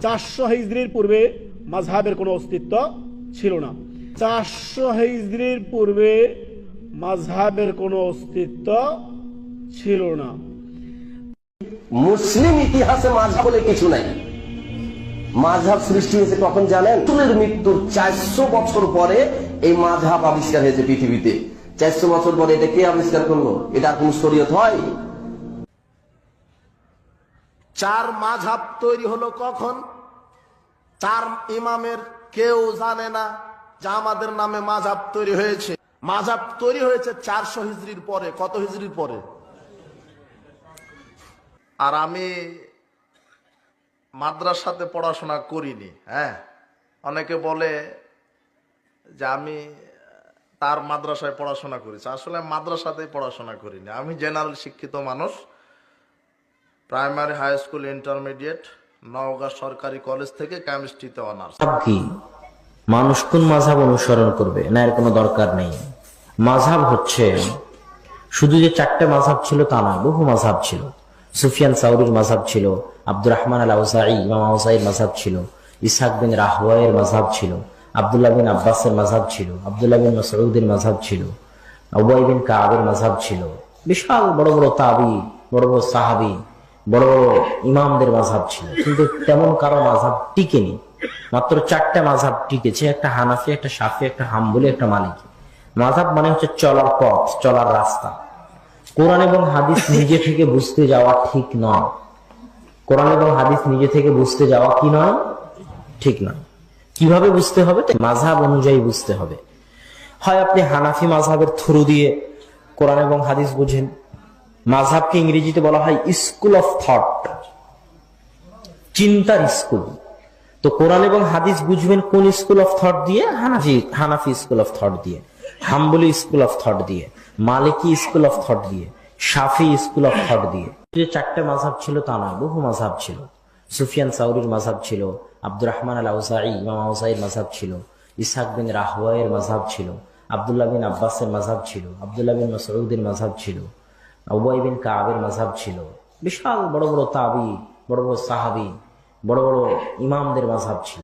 চারশো হিজড়ির পূর্বে মাঝহাবের কোনো অস্তিত্ব ছিল না। চারশো হিজড়ির পূর্বে মাঝহাবের কোনো অস্তিত্ব ছিল না। মুসলিম ইতিহাসে মাঝহাব বলে কিছু নাই। মাঝহাব সৃষ্টি হয়েছে কখন জানেন? তুলের মৃত্যুর চারশো বছর পরে এই মাঝহাব আবিষ্কার হয়েছে পৃথিবীতে। চারশো বছর পরে এটা কে আবিষ্কার করল? এটা কোন শরীয়ত হয়? চার মাঝাব তৈরি হলো কখন? চার ইমামের কেউ জানে না যে আমাদের নামে মাঝাব তৈরি হয়েছে। মাঝহাব তৈরি হয়েছে চারশো হিজড়ির পরে। কত হিজড়ির পরে? আর আমি মাদ্রাসাতে পড়াশোনা করিনি হ্যাঁ? অনেকে বলে যে আমি তার মাদ্রাসায় পড়াশোনা করেছি। আসলে মাদ্রাসাতেই পড়াশোনা করিনি। আমি জেনারেল শিক্ষিত মানুষ। Primary high school intermediate, Naogaon সরকারি কলেজ থেকে কেমিস্ট্রিতে অনার্স। কি? মানুষ কোন মাঝহাব অনুসরণ করবে? না, এর কোনো দরকার নেই। মাঝহাব হচ্ছে শুধু যে চারটে মাঝহাব ছিল তা নয়, বহু মাঝহাব ছিল। সুফিয়ান সাউরির মাঝহাব ছিল আব্দুর রহমান আল আউসাই ইমাম আউসাইর মাঝহাব ছিল ইসাক বিন রাহওয়াইয়ের মাঝহাব ছিল, আব্দুল্লাহ বিন আব্বাসের মাঝহাব ছিল, আব্দুল্লাহ বিন মসউদের মাঝহাব ছিল, উবাই বিন কাবের মাঝহাব ছিল। বিশাল বড় বড় তাবি, বড় বড় সাহাবি বড় বড় ইমামদের মাঝহাব ছিল। কিন্তু তেমন কারও মাঝহাব টিকেনি। মাত্র চারটা মাঝহাব টিকেছে, একটা হানাফি, একটা সাফি একটা হাম্বলি, একটা মালিকি। মাঝহাব মানে হচ্ছে চলার পথ, চলার রাস্তা। কোরআন এবং হাদিস নিজে থেকে বুঝতে যাওয়া ঠিক নয়। কোরআন এবং হাদিস নিজে থেকে বুঝতে যাওয়া কি নয়? ঠিক নয়। কীভাবে বুঝতে হবে? মাঝহাব অনুযায়ী বুঝতে হবে। হয় আপনি হানাফি মাঝহাবের থ্রু দিয়ে কোরআন এবং হাদিস বুঝেন মাঝহাবকে ইংরেজিতে বলা হয় স্কুল অফ থট, চিন্তার স্কুল। তো কোরআন এবং হাদিস বুঝবেন কোন স্কুল অফ থট দিয়ে? হানাফি হানাফি স্কুল অফ থট দিয়ে, হাম্বলি স্কুল অফ থট দিয়ে, মালিকি স্কুল অফ থট দিয়ে, শাফি স্কুল অফ থট দিয়ে। যে চারটে মাঝহাব ছিল তা নয়, বহু মাঝহাব ছিল। সুফিয়ান সাউরির মাঝহাব ছিল, আব্দুর রহমান আল আউসাই ইমাম আউসাইর মাঝহাব ছিল ইসাক বিন রাহওয়াইয়ের মাঝহাব ছিল, আব্দুল্লাহ বিন আব্বাসের মাঝহাব ছিল, আব্দুল্লাহ বিন মসউদের মাঝহাব ছিল। উবাই বিন কাবের মাঝহাব ছিল। বিশাল বড় বড় তাবি, বড় বড় সাহাবি, বড় বড় ইমামদের মাঝহাব ছিল।